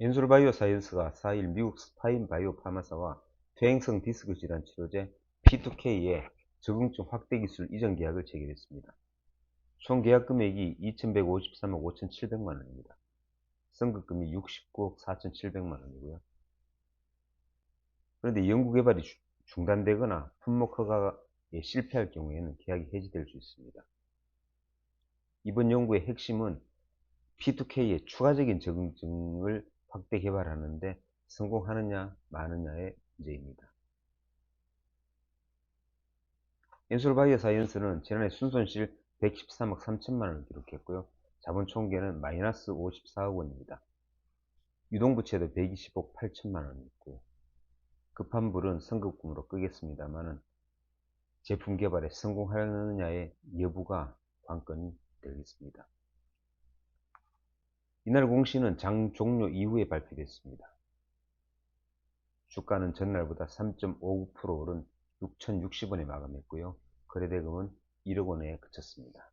엔솔바이오 사이언스가 4일 미국 스파인 바이오 파마사와 퇴행성 디스크 질환 치료제 P2K의 적응증 확대 기술 이전 계약을 체결했습니다. 총 계약 금액이 2,153억 5,700만 원입니다. 선급금이 69억 4,700만 원이고요. 그런데 연구개발이 중단되거나 품목 허가에 실패할 경우에는 계약이 해지될 수 있습니다. 이번 연구의 핵심은 P2K의 추가적인 적응증을 확대 개발하는데 성공하느냐 마느냐의 문제입니다. 엔솔바이오 사이언스는 지난해 순손실 113억 3천만 원을 기록했고요. 자본 총계는 마이너스 54억 원입니다. 유동부채도 120억 8천만 원이 있고요. 급한 불은 성급금으로 끄겠습니다만은 제품 개발에 성공하느냐의 여부가 관건이 되겠습니다. 이날 공시는 장 종료 이후에 발표됐습니다. 주가는 전날보다 3.59% 오른 6,060원에 마감했고요. 거래대금은 1억 원에 그쳤습니다.